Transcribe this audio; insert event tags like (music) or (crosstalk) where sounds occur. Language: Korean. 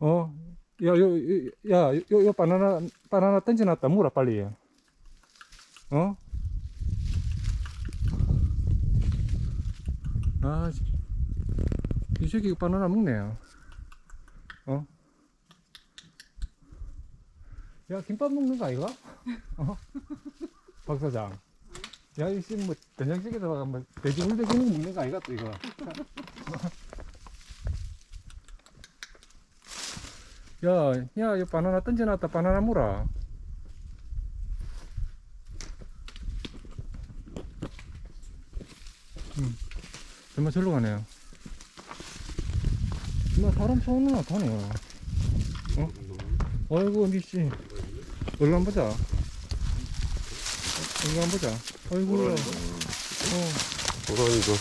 어, 야, 요, 요, 야, 요, 요 바나나, 바나나 던져놨다. 물어, 빨리. 어? 아, 씨. 이 새끼 바나나 먹네요. 어? 야, 김밥 먹는 거 아이가? 어? (laughs) 박 사장. 야, 이 씨, 뭐, 된장찌개에다가 뭐, 돼지 물대기 먹는 거 아이가, 또 이거. 야, 야, 이 바나나 던져놨다. 바나나 물어. 음, 정말 절로 가네요. 정말 사람 손은 나타네요. 어? 어이구, 미씨. 얼른 한번 보자. 얼른 한번 보자. 어이구. 어, 고라니가